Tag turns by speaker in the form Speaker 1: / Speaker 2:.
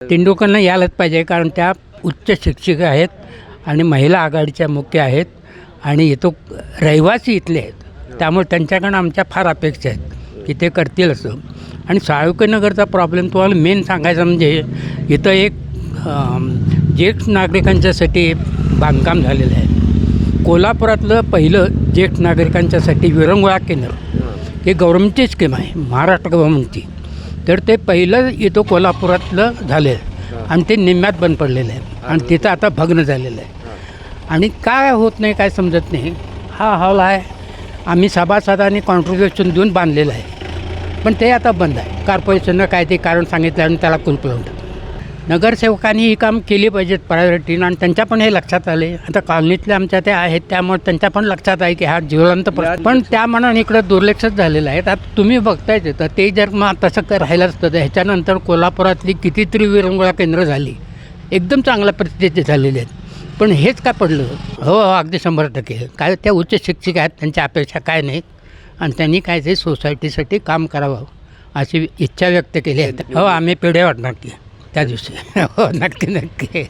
Speaker 1: तेंडुलकरना यायलाच पाहिजे कारण त्या उच्च शिक्षिका आहेत आणि महिला आघाडीच्या मुख्य आहेत आणि इथं रहिवासी इथले आहेत. त्यामुळे त्यांच्याकडनं आमच्या फार अपेक्षा आहेत की ते करतील असं. आणि साळुकेनगरचा प्रॉब्लेम तुम्हाला मेन सांगायचा म्हणजे इथं एक ज्येष्ठ नागरिकांच्यासाठी बांधकाम झालेलं आहे. कोल्हापुरातलं पहिलं ज्येष्ठ नागरिकांच्यासाठी विरंगुळा केंद्र. हे गव्हर्नमेंटची स्कीम आहे महाराष्ट्र गव्हर्नमेंटची. तर ते पहिलं इथं कोल्हापुरातलं झालं. आणि ते निम्म्यात बंद पडलेलं. आहे आणि तिथं आता भग्न झालेलं. आहे आणि काय होत नाही काय समजत नाही. हा हॉल आहे. आम्ही सभासदांनी कॉन्ट्रीब्युशन देऊन बांधलेलं आहे. पण ते आता बंद आहे. कॉर्पोरेशननं काय ते कारण सांगितलं आणि त्याला कुलप लावून टाकलं. नगरसेवकांनी ही काम केली पाहिजेत प्रायोरिटीनं आणि त्यांच्या पण हे लक्षात आले. आता कॉलनीतले आमच्या ते आहेत त्यामुळे त्यांच्या पण लक्षात आहे की हा प्रश्न पण त्या मनाने इकडं दुर्लक्षच झालेलं आहे. आता तुम्ही बघतायच तर ते जर मग तसं क- राहिलं असतं तर ह्याच्यानंतर कोल्हापुरातली कितीतरी विरंगुळा केंद्र झाली. एकदम चांगल्या परिस्थिती झालेली आहेत. पण हेच काय पडलं? हो हो अगदी शंभर टक्के. काय त्या उच्च शिक्षक आहेत त्यांच्या अपेक्षा काय नाहीत. आणि त्यांनी काय ते सोसायटीसाठी काम करावं अशी इच्छा व्यक्त केली आहे. हो आम्ही पिढे वाटणार की. त्या दिवशी हो नक्की नक्की